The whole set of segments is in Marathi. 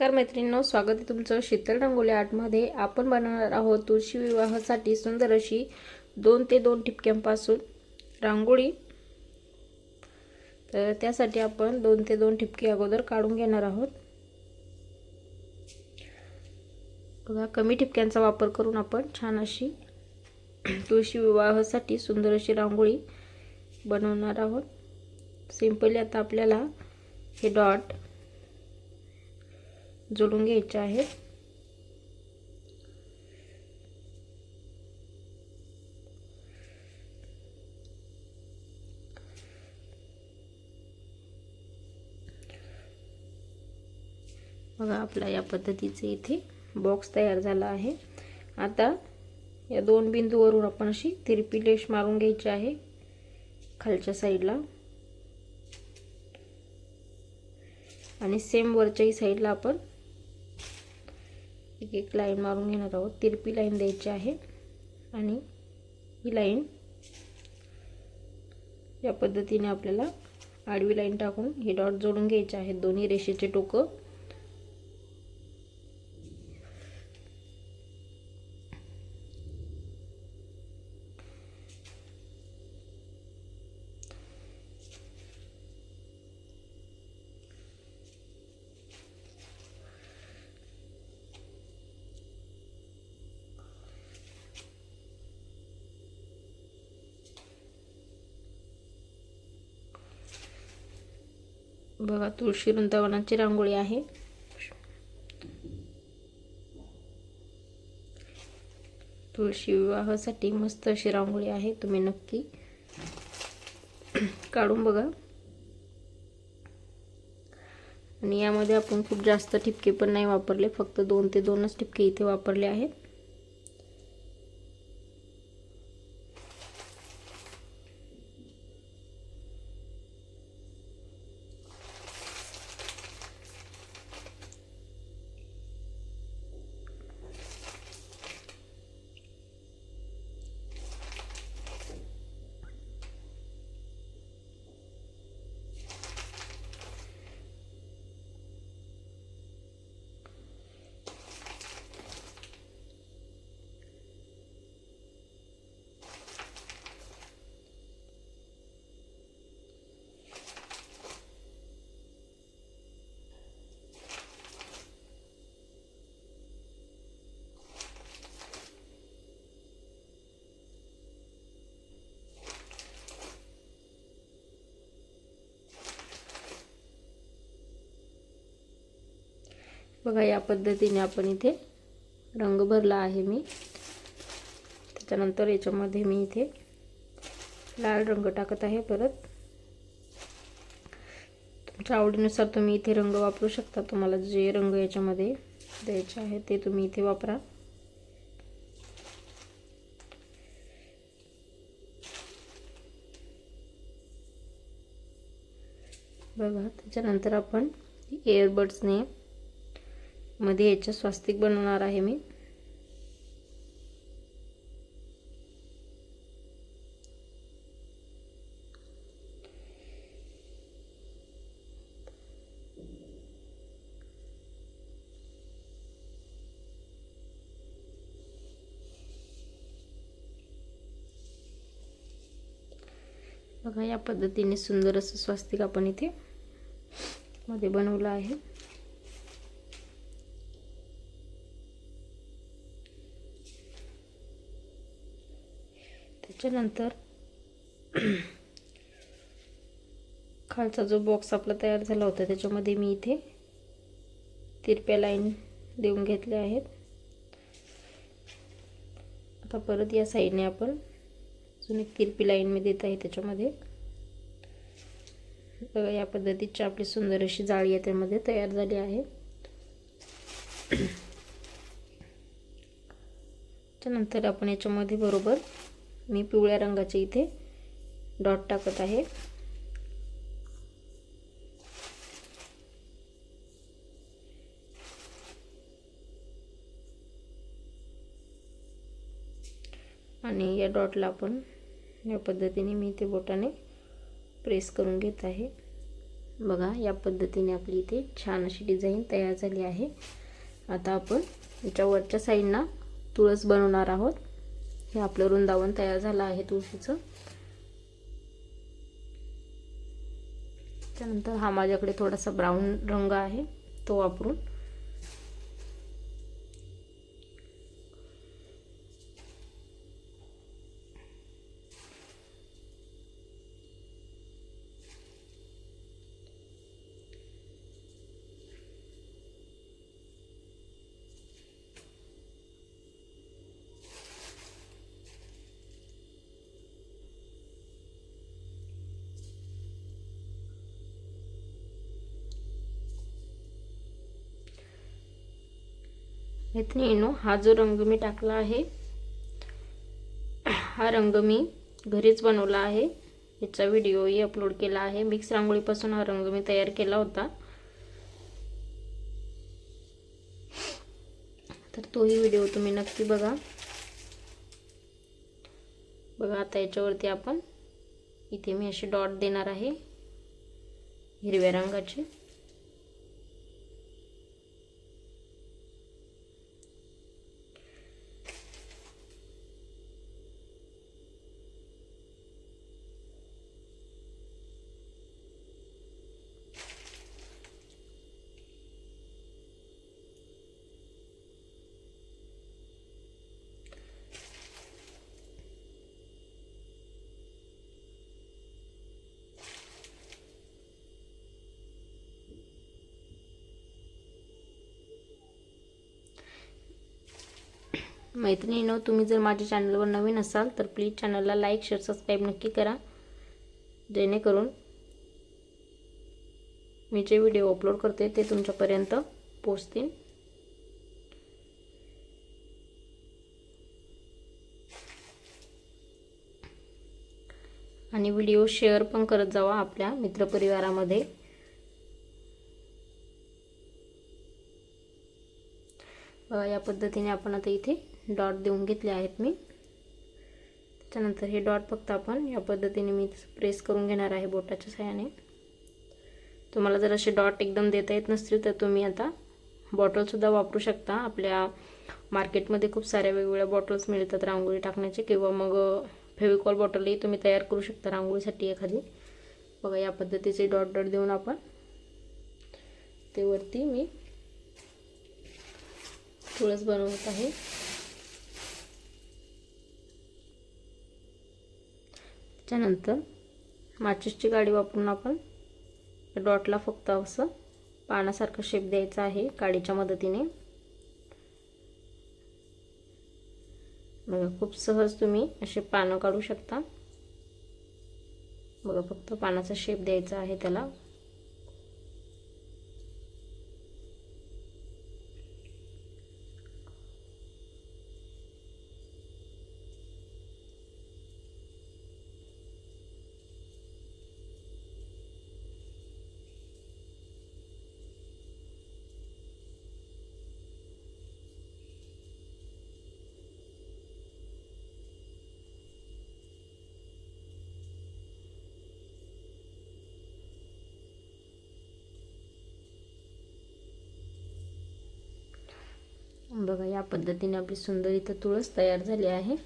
नमस्कार मैत्रिणींनो स्वागत आहे तुमचं शीतल रंगोली आर्टमध्ये. आपण बनवणार आहोत तुळशी विवाहासाठी सुंदर अशी दोन ते दोन ठिपक्यांपासून रांगोळी. तर त्यासाठी आपण दोन ते दोन ठिपके अगोदर काढून घेणार आहोत. बघा कमी ठिपक्यांचा वापर करून आपण छान अशी तुळशी विवाहासाठी सुंदर अशी रांगोळी बनवणार आहोत. सिंपली आता आपल्याला हे डॉट जोडून घ्यायचे आहेत. बघा आपला या पद्धतीचे इथे बॉक्स तयार झाला आहे. आता या दोन बिंदूवरून आपण अशी तिरपी लेश मारून घ्यायची आहे खालच्या साईडला आणि सेम वरच्याही साईडला आपण एक एक लाईन मारून घेणार आहोत. तिरपी लाईन द्यायची आहे. आणि ही लाईन या पद्धतीने आपल्याला आडवी लाईन टाकून हे डॉट जोडून घ्यायचे आहेत. दोन्ही रेषेचे टोकं. बघा तुळशी वृंदावनाची रांगोळी आहे. तुळशी विवाहासाठी मस्त अशी रांगोळी आहे तुम्ही नक्की काढून बघा. आणि यामध्ये आपण खूप जास्त ठिपके पण नाही वापरले फक्त दोन ते दोनच ठिपके इथे वापरले आहेत. बघा या पद्धतीने आपण इथे रंग भरला आहे मी. त्याच्यानंतर याच्यामध्ये मी इथे लाल रंग टाकत आहे परत. तुमच्या आवडीनुसार तुम्ही इथे रंग वापरू शकता. तुम्हाला जे रंग याच्यामध्ये द्यायचे आहे ते तुम्ही इथे वापरा. बघा त्याच्यानंतर आपण एअरबड्सने मध्ये याच्या स्वास्तिक बनवणार आहे मी. बघा या पद्धतीने सुंदर असं स्वास्तिक आपण इथे मध्ये बनवलं आहे. त्याच्यानंतर खालचा जो बॉक्स आपला तयार झाला होता त्याच्यामध्ये मी इथे तिरप्या लाईन देऊन घेतल्या आहेत. आता परत या साईडने आपण अजून एक तिरपी लाईन मी देत आहे त्याच्यामध्ये. बघा या पद्धतीची आपली सुंदर अशी जाळी आहे त्यामध्ये तयार झाली आहे. त्यानंतर आपण याच्यामध्ये बरोबर मी पिवळ्या रंगाचे इथे डॉट टाकत आहे. आणि या डॉटला आपण या पद्धतीने मी इथे बोटाने प्रेस करून घेत आहे. बघा या पद्धतीने आपली इथे छान अशी डिझाईन तयार झाली आहे. आता आपण याच्या वरच्या साईडना तुळस बनवणार आहोत. हे आपलं वृंदावन तयार झालं आहे तुळशीचं. त्यानंतर हा माझ्याकडे थोडासा ब्राऊन रंग आहे तो वापरून मैत्रिणीनो हा जो रंग मी टाकला आहे हा रंग मी घरीच बनवला आहे. याचा व्हिडिओही अपलोड केला आहे. मिक्स रांगोळीपासून हा रंग मी तयार केला होता. तर तोही व्हिडिओ तुम्ही नक्की बघा. बघा आता याच्यावरती आपण इथे मी असे डॉट देणार आहे हिरव्या रंगाचे. मैत्रिणीनो तुम्ही जर माझ्या चॅनलवर नवीन असाल तर प्लीज चॅनलला लाईक शेअर सबस्क्राईब नक्की करा. जेणेकरून मी जे व्हिडिओ अपलोड करते ते तुमच्यापर्यंत पोचतील आणि व्हिडिओ शेअर पण करत जावा आपल्या मित्रपरिवारामध्ये. या पद्धतीने आपण आता इथे डॉट देऊन घेतले आहेत मी. त्याच्यानंतर हे डॉट फक्त आपण या पद्धतीने मी प्रेस करून घेणार आहे बोटाच्या सहाय्याने तुम्हाला जर असे डॉट एकदम देता येत नसतील तर तुम्ही आता बॉटलसुद्धा वापरू शकता. आपल्या मार्केटमध्ये खूप साऱ्या वेगवेगळ्या बॉटल्स मिळतात रांगोळी टाकण्याचे किंवा मग फेविकॉल बॉटलही तुम्ही तयार करू शकता रांगोळीसाठी एखादी. बघा या पद्धतीचे डॉट डॉट देऊन आपण ते वरती मी तुळस बनवत आहे. त्यानंतर माचिसची गाडी वापरून आपण डॉटला फक्त असं पानासारखं शेप द्यायचा आहे काडीच्या मदतीने. बघा खूप सहज तुम्ही असे पानं काढू शकता. बघा फक्त पानाचा शेप द्यायचा आहे त्याला. बघा या पद्धतीने आपली सुंदर इथं तुळस तयार झाली आहे.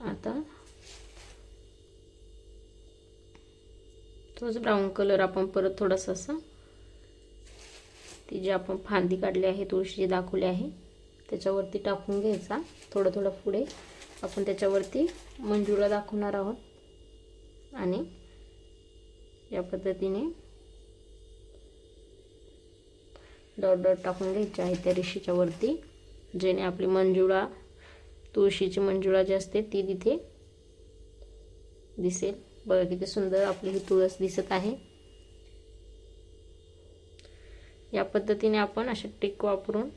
आता तोच ब्राऊन कलर आपण परत थोडासा असा ती जी आपण फांदी काढली आहे तुळशी दाखवली आहे त्याच्यावरती टाकून घ्यायचा. थोडं थोडं पुढे आपण त्याच्यावरती मंजुळा दाखवणार आहोत. आणि या पद्धतीने डॉट डॉट टाकून घ्यायचे आहे त्या रेषेच्या वरती. जेणे आपली मंजुळा तुळशीची मंजुळा जी असते ती तिथे दिसेल. बघा किती सुंदर आपली ही तुळस दिसत आहे. या पद्धतीने आपण अशा टिक वापरून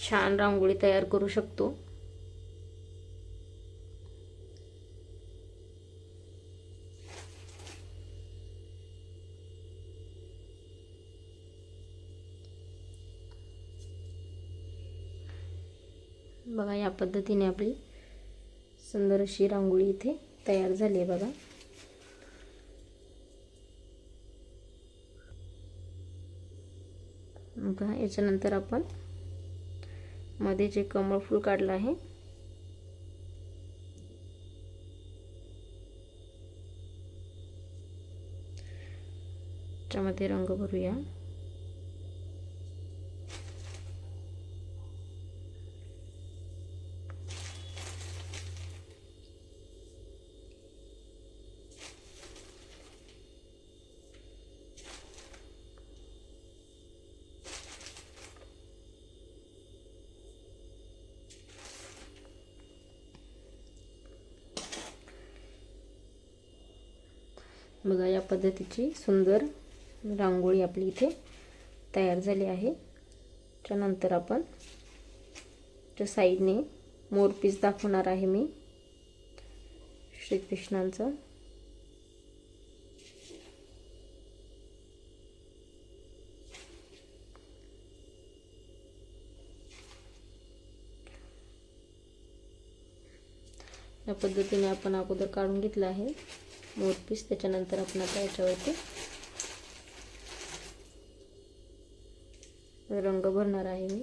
छान रांगोळी तयार करू शकतो. बघा या पद्धतीने आपली सुंदर अशी रांगोळी इथे तयार झाली आहे बघा. बघा याच्यानंतर आपण मध्ये जे कमळ फूल काढलं आहे त्यामध्ये रंग भरूया बघा या पद्धतीची सुंदर रांगोळी आपली इथे तयार झाली आहे. त्यानंतर आपण त्या साईडने मोरपीस दाखवणार आहे मी. श्रीकृष्णांचं. या पद्धतीने आपण अगोदर काढून घेतलं आहे. मोरपीस त्याच्यानंतर आपण आता याच्यावरती रंग भरणार आहे मी.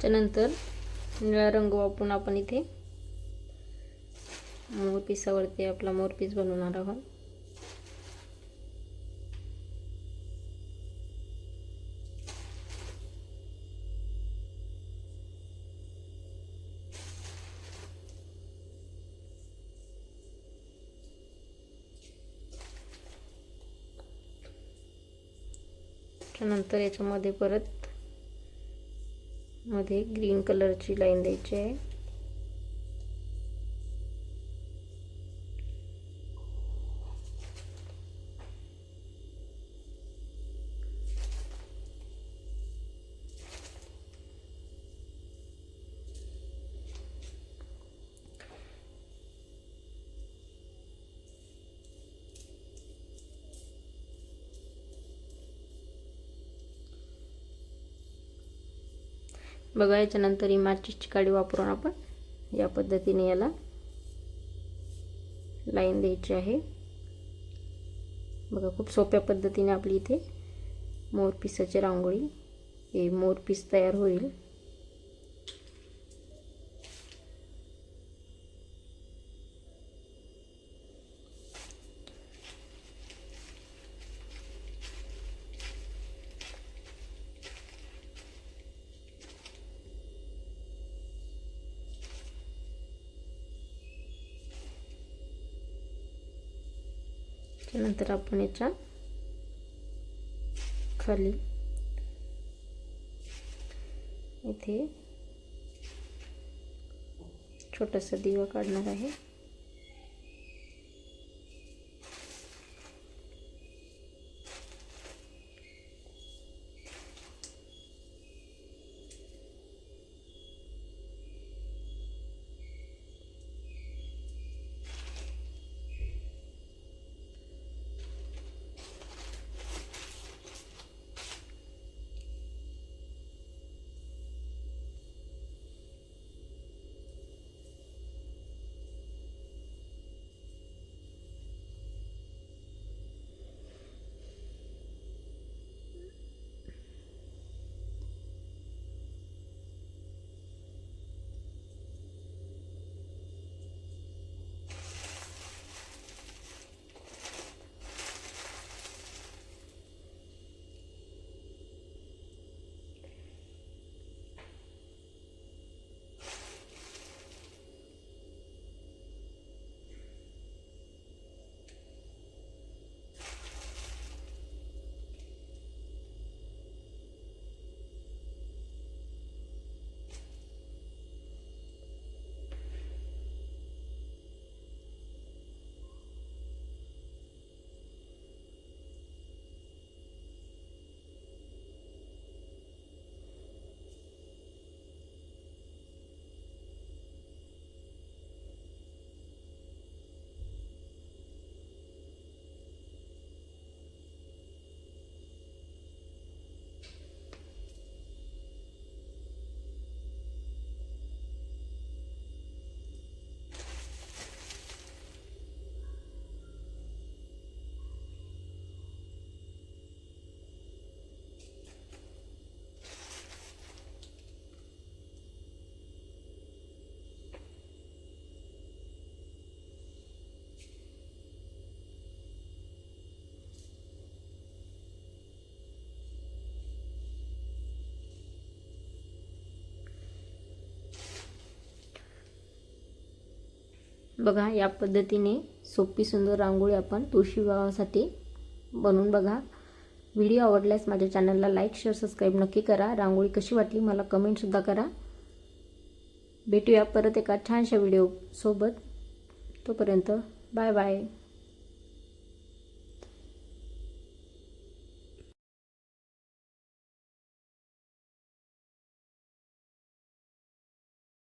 त्यानंतर निळा रंग वापरून आपण इथे मोरपिसावरती आपला मोरपीस बनवणार आहोत. त्यानंतर याच्यामध्ये परत मध्ये ग्रीन कलरची लाईन द्यायची आहे. बघा याच्यानंतर ही माचीसची काडी वापरून आपण या पद्धतीने याला लाईन द्यायची आहे. बघा खूप सोप्या पद्धतीने आपली इथे मोरपिसाची रांगोळी हे मोरपीस तयार होईल. त्यानंतर आपण याच्या खाली इथे छोटासा दिवा काढणार आहे. बघा या पद्धतीने सोपी सुंदर रांगोळी आपण तुळशी विवाहासाठी बनवून बघा. व्हिडिओ आवडल्यास माझ्या चॅनलला लाईक शेअर सबस्क्राईब नक्की करा. रांगोळी कशी वाटली मला कमेंटसुद्धा करा. भेटूया परत एका छानशा व्हिडिओसोबत तोपर्यंत बाय बाय.